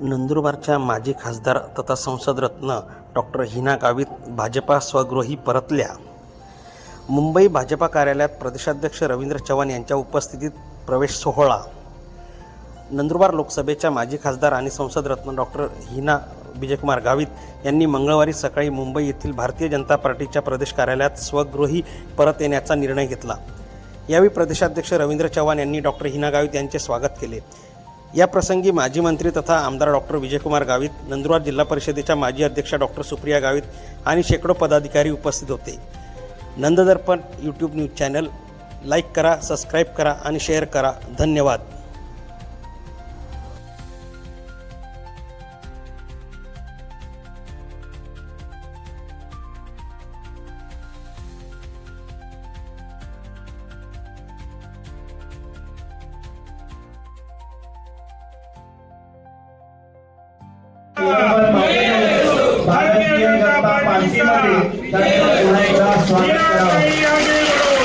नंदुरबारच्या माजी खासदार तथा संसदरत्न डॉक्टर हिना गावित भाजपा स्वगृही परतल्या. मुंबई भाजपा कार्यालयात प्रदेशाध्यक्ष रवींद्र चव्हाण यांच्या उपस्थितीत प्रवेश सोहळा. नंदुरबार लोकसभेच्या माजी खासदार आणि संसदरत्न डॉक्टर हिना विजयकुमार गावित यांनी मंगळवारी सकाळी मुंबई येथील भारतीय जनता पार्टीच्या प्रदेश कार्यालयात स्वगृही परत येण्याचा निर्णय घेतला. यावेळी प्रदेशाध्यक्ष रवींद्र चव्हाण यांनी डॉक्टर हिना गावित यांचे स्वागत केले. या प्रसंगी माजी मंत्री तथा आमदार डॉक्टर विजयकुमार गावित नंदुरबार जिल्हा परिषदेच्या माजी अध्यक्षा डॉक्टर सुप्रिया गावित आणि शेकडो पदाधिकारी उपस्थित होते. Nanddarpan YouTube news channel like करा सबस्क्राईब करा आणि शेअर करा. धन्यवाद. जनता पार्टीमध्ये स्वागत करावं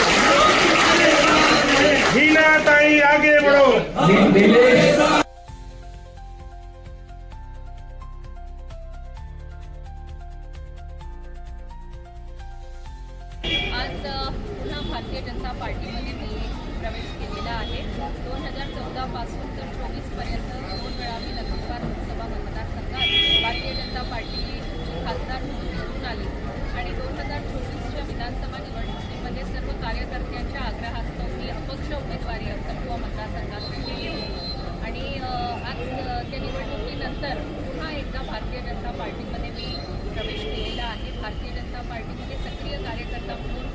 आगे बढ़ो आज पुन्हा भारतीय जनता पार्टीमध्ये मी प्रवेश केलेला आहे. दोन हजार चौदापासून तर चोवीसपर्यंत दोन वेळा मी नंदुरबार लोकसभा मतदारसंघात भारतीय जनता पार्टी खासदार म्हणून निवडून आली आणि दोन हजार चोवीसच्या विधानसभा निवडणुकीमध्ये सर्व कार्यकर्त्यांच्या आग्रहास्तव मी अपक्ष उमेदवारी अक्कलकुवा मतदारसंघात केली होती आणि अ, आज अ, त्या निवडणुकीनंतर पुन्हा एकदा भारतीय जनता पार्टीमध्ये मी प्रवेश केलेला आहे भारतीय जनता पार्टीमध्ये सक्रिय कार्यकर्ता म्हणून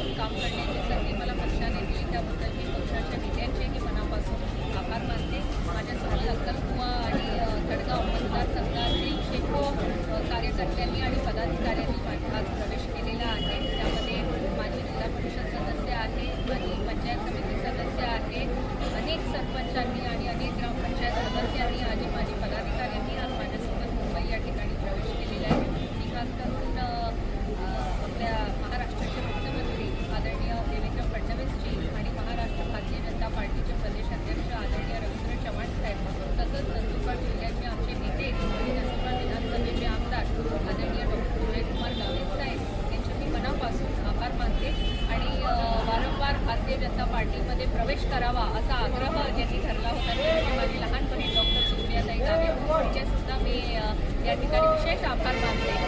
आजपासून काम करण्याची संधी मला पक्षाने दिली. त्याबद्दल मी पक्षाच्या नेत्यांचेही मनापासून आभार मानते. माझ्यासोबत अक्कलकुवा आणि अ, खडगाव मतदारसंघातील शेकडो कार्यकर्त्यांनी आणि पदाधिकाऱ्यांनी माझ्या प्रवेश केलेला आहे त्यामध्ये माझी जिल्हा परिषद सदस्य आहे माझी पंचायत समिती सदस्य आहे अनेक सरपंचांनी आणि अनेक ग्रामपंचायत सदस्यांनी आणि माझे पदाधिकाऱ्यांनी आज माझ्यासोबत मुंबई या ठिकाणी प्रवेश केलेला आहे मी खास करून अ, अ, आपल्या महाराष्ट्राचे मुख्यमंत्री आदरणीय देवेंद्र फडणवीसजी आणि महाराष्ट्र भारतीय जनता पार्टीचे प्रदेश अध्यक्ष आदरणीय रवींद्र चव्हाण साहेब तसंच नंदुरबार जिल्ह्याचे आमचे नेते आणि नंदुरबार विधानसभेचे आमदार आदरणीय डॉक्टर विजयकुमार गावित साहेब यांचे मी मनापासून आभार मानते आणि अ, वारंवार भारतीय जनता पार्टीमध्ये प्रवेश करावा असा आग्रह ज्यांनी धरला होता म्हणजे माझी लहान बहीण डॉक्टर सुप्रियाताई गावे तिचे सुद्धा मी या ठिकाणी विशेष आभार मानते.